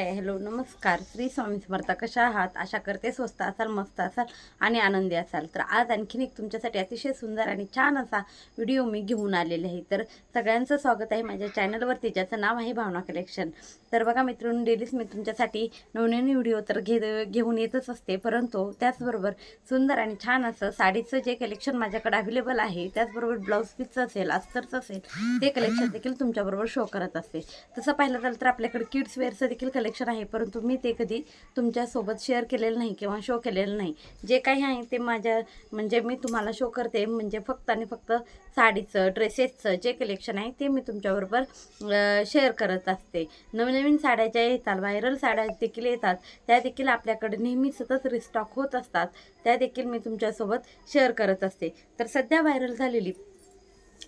Hi hello नमस्कार. श्री स्वामी समर्थ कशा आहात? आशा करते स्वस्त असाल मस्त असाल आणि आनंदी असाल. तर आज आणखीन एक तुमच्यासाठी अतिशय सुंदर आणि छान असा व्हिडिओ मी घेऊन आलेले आहे. तर सगळ्यांचं स्वागत आहे माझ्या चॅनलवरती ज्याचं नाव आहे भावना कलेक्शन. तर बघा मित्रांनो डेलीच मी तुमच्यासाठी नवनवीन व्हिडिओ तर घे घेऊन येतच असते. परंतु त्याचबरोबर सुंदर आणि छान असं साडीचं जे कलेक्शन माझ्याकडे अवेलेबल आहे त्याचबरोबर ब्लाऊज पीसचं असेल अस्तरचं असेल ते कलेक्शन देखील तुमच्याबरोबर शो करत असते. तसं पाहिलं झालं तर आपल्याकडे किड्स वेअरचं देखील कलेक्शन कलेक्शन आहे परंतु मी ते कधी तुमच्यासोबत शेअर केलेलं नाही किंवा शो केलेलं नाही. जे काही आहे ते माझ्या म्हणजे मी तुम्हाला शो करते म्हणजे फक्त आणि फक्त साडीचं ड्रेसेसचं जे कलेक्शन आहे ते मी तुमच्याबरोबर शेअर करत असते. नवीन नवीन साड्या ज्या येतात व्हायरल साड्या देखील येतात त्या देखील आपल्याकडे नेहमी सतत रिस्टॉक होत असतात. त्या देखील मी तुमच्यासोबत शेअर करत असते. तर सध्या व्हायरल झालेली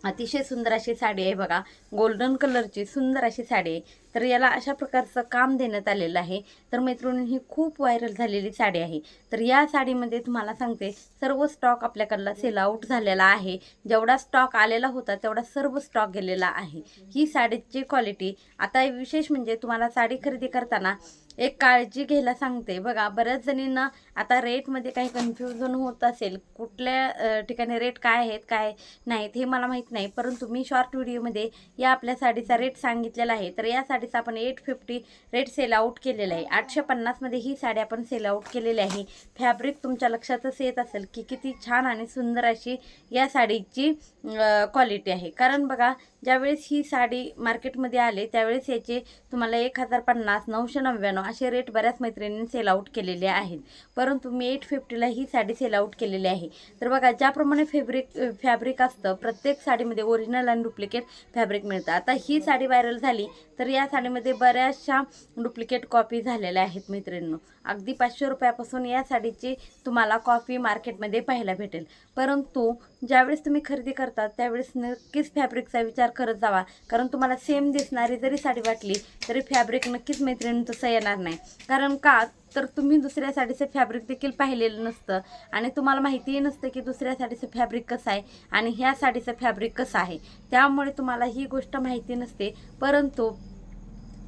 अतिशय सुंदर अशी साडी आहे बघा. गोल्डन कलरची सुंदर अशी साडी आहे. तर याला अशा प्रकारचं काम देण्यात आलेलं आहे. तर मैत्रिणी ही खूप व्हायरल झालेली साडी आहे. तर या साडीमध्ये तुम्हाला सांगते सर्व स्टॉक आपल्याकडला सेल आऊट झालेला आहे. जेवढा स्टॉक आलेला होता तेवढा सर्व स्टॉक गेलेला आहे. ही साडीची क्वालिटी आता विशेष म्हणजे तुम्हाला साडी खरेदी करताना एक काळजी घ्यायला सांगते. बघा बऱ्याच जणींना आता रेटमध्ये काही कन्फ्युजन होत असेल. कुठल्या ठिकाणी रेट काय आहेत काय नाहीत हे मला माहीत नाही. परंतु मी शॉर्ट व्हिडिओमध्ये या आपल्या साडीचा रेट सांगितलेला आहे. तर या साडीचा आपण eight fifty rate sell out केलेला आहे. आठशे पन्नासमध्ये ही साडी आपण सेल आऊट केलेली आहे. फॅब्रिक तुमच्या लक्षातच येत असेल की किती छान आणि सुंदर अशी या साडीची क्वालिटी आहे. कारण बघा ज्यावेळेस ही साडी मार्केटमध्ये आले त्यावेळेस याचे तुम्हाला एक हजार पन्नास नऊशे नव्याण्णव असे रेट बऱ्याच मैत्रिणींनी सेल आऊट केलेले आहेत. परंतु मी एट फिफ्टीला ही साडी सेल आऊट केलेली आहे. तर बघा ज्याप्रमाणे फॅब्रिक फॅब्रिक असतं प्रत्येक साडीमध्ये ओरिजिनल आणि डुप्लिकेट फॅब्रिक मिळतं. आता ही साडी व्हायरल झाली तर या साडीमध्ये बऱ्याचशा डुप्लिकेट कॉपी झालेल्या आहेत मैत्रिणींनो अगदी पाचशे रुपयापासून या साडीची तुम्हाला कॉपी मार्केटमध्ये पाहायला भेटेल. परंतु ज्यावेळेस तुम्ही खरेदी करता त्यावेळेस नक्कीच फॅब्रिकचा विचार करत जावा. कारण तुम्हाला सेम दिसणारी जरी साडी वाटली तरी फॅब्रिक नक्कीच मैत्रिणी तसं येणार नाही. कारण का? तर तुम्ही दुसऱ्या साडीचं फॅब्रिक देखील पाहिलेलं नसतं. आणि तुम्हाला माहितीही नसतं की दुसऱ्या साडीचं फॅब्रिक कसं आहे आणि ह्या साडीचं फॅब्रिक कसं आहे. त्यामुळे तुम्हाला ही गोष्ट माहिती नसते. परंतु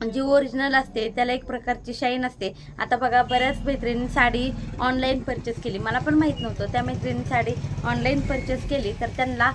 जी ओरिजिनल असते त्याला एक प्रकारची शाईन असते. आता बघा बऱ्याच मैत्रिणी साडी ऑनलाईन परचेस केली. मला पण माहीत नव्हतं त्या मैत्रिणी साडी ऑनलाईन परचेस केली तर त्यांना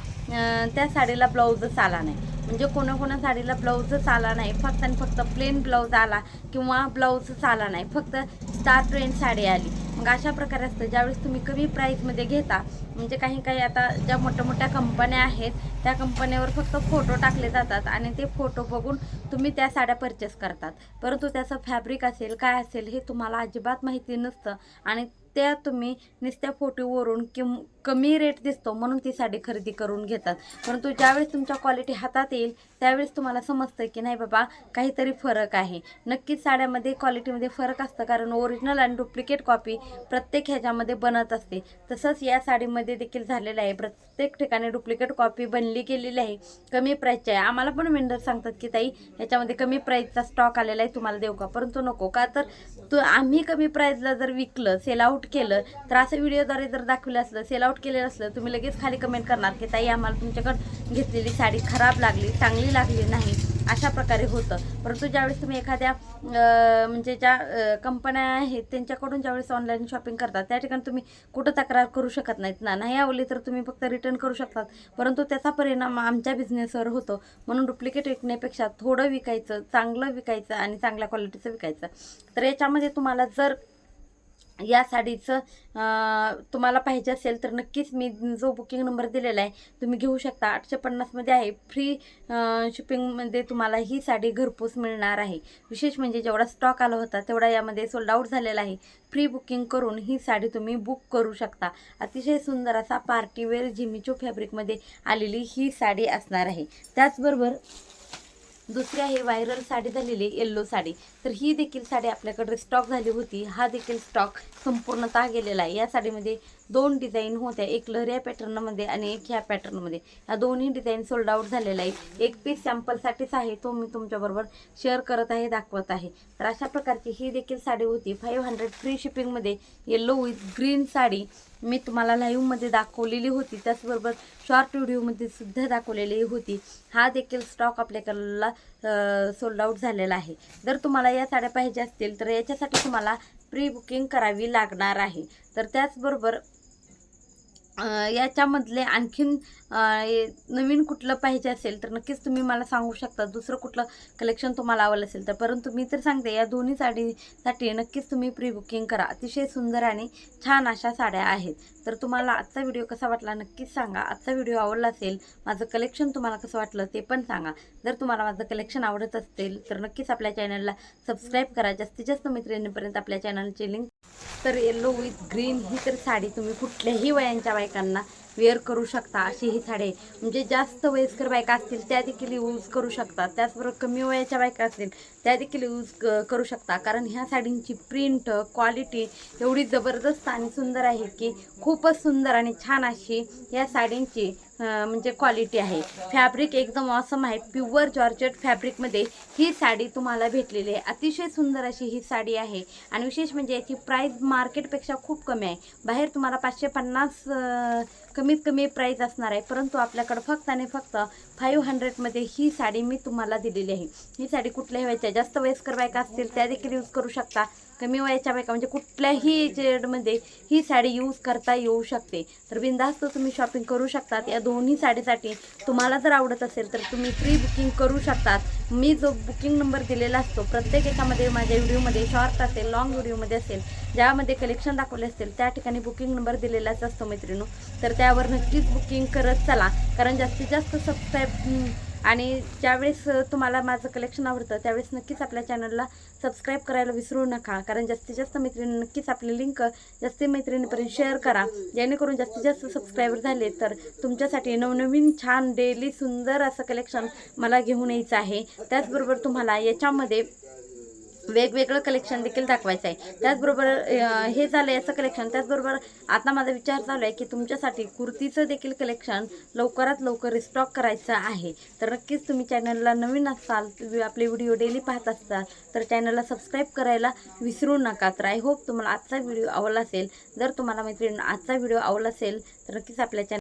त्या साडीला ब्लाऊजच आला नाही. म्हणजे कोणाकोणा साडीला ब्लाऊजच आला नाही फक्त आणि फक्त प्लेन ब्लाऊज आला किंवा ब्लाऊजच आला नाही फक्त स्टार ट्रेंड साडी आली. मग अशा प्रकारे असतं. ज्यावेळेस तुम्ही कमी प्राईसमध्ये घेता म्हणजे काही काही आता ज्या मोठ्या मोठ्या कंपन्या आहेत त्या कंपन्यावर फक्त फोटो टाकले जातात आणि ते फोटो बघून तुम्ही त्या साड्या परचेस करतात. परंतु त्याचं फॅब्रिक असेल काय असेल हे तुम्हाला अजिबात माहिती नसतं आणि त्या तुम्ही नुसत्या फोटोवरून किम कमी रेट दिसतो म्हणून ती साडी खरेदी करून घेतात. परंतु ज्यावेळेस तुमच्या क्वालिटी हातात येईल त्यावेळेस तुम्हाला समजतं की नाही बाबा काहीतरी फरक आहे. नक्कीच साड्यामध्ये क्वालिटीमध्ये फरक असतं कारण ओरिजिनल आणि डुप्लिकेट कॉपी प्रत्येक ह्याच्यामध्ये बनत असते. तसंच या साडीमध्ये देखील झालेलं आहे. प्रत्येक ठिकाणी डुप्लिकेट कॉपी बनली गेलेली आहे. कमी प्राईसची आहे. आम्हाला पण वेंडर सांगतात की ताई ह्याच्यामध्ये कमी प्राईसचा स्टॉक आलेला आहे तुम्हाला देऊ का? परंतु नको. का तर तू आम्ही कमी प्राईजला जर विकलं सेल आउट केलं तर असं व्हिडिओद्वारे जर दाखवलं असलं सेल आउट केलेलं असलं तुम्ही लगेच खाली कमेंट करणार की ताई आम्हाला तुमच्याकडं घेतलेली साडी खराब लागली चांगली लागली नाही. अशा प्रकारे होतं. परंतु ज्यावेळेस तुम्ही एखाद्या म्हणजे ज्या कंपन्या आहेत त्यांच्याकडून ज्यावेळेस ऑनलाईन शॉपिंग करतात त्या ठिकाणी तुम्ही कुठं तक्रार करू शकत नाहीत. ना नाही आवडली तर तुम्ही फक्त रिटर्न करू शकतात. परंतु त्याचा परिणाम आमच्या बिझनेसवर होतो. म्हणून डुप्लिकेट विकण्यापेक्षा थोडं विकायचं चांगलं विकायचं आणि चांगल्या क्वालिटीचं विकायचं. तर याच्यामध्ये तुम्हाला जर या साडीचं तुम्हाला पाहिजे असेल तर नक्कीच मी जो बुकिंग नंबर दिलेला आहे तुम्ही घेऊ शकता. आठशे पन्नासमध्ये आहे. फ्री शिपिंगमध्ये तुम्हाला ही साडी घरपोच मिळणार आहे. विशेष म्हणजे जेवढा स्टॉक आला होता तेवढा यामध्ये सोल्ड आऊट झालेला आहे. फ्री बुकिंग करून ही साडी तुम्ही बुक करू शकता. अतिशय सुंदर असा पार्टीवेअर जिमीचो फॅब्रिकमध्ये आलेली ही साडी असणार आहे. त्याचबरोबर दुसरी आहे व्हायरल साडी झालेली येल्लो साडी. तर ही देखील साडी आपल्याकडे स्टॉक झाली होती. हा देखील स्टॉक संपूर्णतः गेलेला आहे. या साडीमध्ये दोन डिझाईन होत्या. एक लहऱ्या पॅटर्नमध्ये आणि एक ह्या पॅटर्नमध्ये ह्या दोन्ही डिझाईन सोल्ड आउट झालेला आहे एक पीस सॅम्पलसाठीच आहे. तो मी तुमच्याबरोबर शेअर करत आहे दाखवत आहे. तर अशा प्रकारची ही देखील साडी होती. फाईव्ह हंड्रेड फ्री शिपिंगमध्ये येलो विथ ग्रीन साडी. मी तुम्हाला लाईव्हमध्ये दाखवलेली होती. त्याचबरोबर शॉर्ट व्हिडिओमध्ये सुद्धा दाखवलेली होती. हा देखील स्टॉक आपल्याकडला सोल्ड आउट झालेला आहे. जर तुम्हाला या साड्या पाहिजे असतील तर याच्यासाठी तुम्हाला प्री बुकिंग करावी लागणार आहे. तर त्याचबरोबर याच्यामधले आणखीन नवीन कुठलं पाहिजे असेल तर नक्कीच तुम्ही मला सांगू शकता. दुसरं कुठलं कलेक्शन तुम्हाला आवडलं असेल तर. परंतु मी तर सांगते या दोन्ही साडीसाठी नक्कीच तुम्ही प्री बुकिंग करा. अतिशय सुंदर आणि छान अशा साड्या आहेत. तर तुम्हाला आजचा व्हिडिओ कसा वाटला नक्कीच सांगा. आजचा व्हिडिओ आवडला असेल माझं कलेक्शन तुम्हाला कसं वाटलं ते पण सांगा. जर तुम्हाला माझं कलेक्शन आवडत असेल तर नक्कीच आपल्या चॅनलला सबस्क्राईब करा. जास्तीत जास्त मैत्रिणींपर्यंत आपल्या चॅनलची लिंक तर येलो विथ ग्रीन ही तर साडी तुम्ही कुठल्याही वयांच्या बायकांना वेअर करू शकता. अशी ही साडी आहे. म्हणजे जास्त वयस्कर बायका असतील त्या देखील यूज करू शकतात त्याचबरोबर कमी वयाच्या बायका असतील त्या देखील यूज क- करू शकता. कारण ह्या साडींची प्रिंट क्वालिटी एवढी जबरदस्त आणि सुंदर आहे की खूपच सुंदर आणि छान अशी या साडींची म्हणजे क्वालिटी आहे. फॅब्रिक एकदम ऑसम आहे. प्युअर जॉर्जेट फॅब्रिकमध्ये ही साडी तुम्हाला भेटलेली आहे. अतिशय सुंदर अशी ही साडी आहे. आणि विशेष म्हणजे याची प्राईस मार्केटपेक्षा खूप कमी आहे. बाहेर तुम्हाला पाचशे पन्नास कमीत कमी प्राईस असणार आहे. परंतु आपल्याकडं फक्त आणि फक्त फाईव्ह हंड्रेडमध्ये ही साडी मी तुम्हाला दिलेली आहे. ही साडी कुठल्याही वयाच्या जास्त वयस्कर बायका असतील त्या देखील यूज करू शकता. कमी वयाच्या बायका म्हणजे कुठल्याही जेडमध्ये ही साडी यूज करता येऊ शकते. तर बिंदास्त तुम्ही शॉपिंग करू शकतात. या दोन्ही साडीसाठी तुम्हाला जर आवडत असेल तर तुम्ही प्री बुकिंग करू शकतात. मी जो बुकिंग नंबर दिलेला असतो प्रत्येक एकामध्ये माझ्या व्हिडिओमध्ये शॉर्ट असेल लॉंग व्हिडिओमध्ये असेल ज्यामध्ये कलेक्शन दाखवले असतील त्या ठिकाणी बुकिंग नंबर दिलेलाच असतो मैत्रिणू तर त्यावर नक्कीच बुकिंग करत चला. कारण जास्तीत जास्त सबस्क्राईब आणि ज्यावेळेस तुम्हाला माझं कलेक्शन आवडतं त्यावेळेस नक्कीच आपल्या चॅनलला सबस्क्राईब करायला विसरू नका. कारण जास्तीत जास्त मैत्रिणी नक्कीच आपली लिंक जास्ती मैत्रिणीपर्यंत शेअर करा. जेणेकरून जास्तीत जास्त सबस्क्रायबर झाले तर तुमच्यासाठी नवनवीन छान डेली सुंदर असं कलेक्शन मला घेऊन यायचं आहे. त्याचबरोबर तुम्हाला याच्यामध्ये वेगवेगळं कलेक्शन देखील दाखवायचं आहे. त्याचबरोबर हे झालं याचं कलेक्शन त्याचबरोबर आता माझा विचार चालू आहे की तुमच्यासाठी कुर्तीचं देखील कलेक्शन लवकरात लवकर रिस्टॉक करायचं आहे. तर नक्कीच तुम्ही चॅनलला नवीन असाल आपले व्हिडिओ डेली पाहत असाल तर चॅनलला सबस्क्राईब करायला विसरू नका. तर आय होप तुम्हाला आजचा व्हिडिओ आवडला असेल. जर तुम्हाला मैत्रिणी आजचा व्हिडिओ आवडला असेल तर नक्कीच आपल्या चॅनल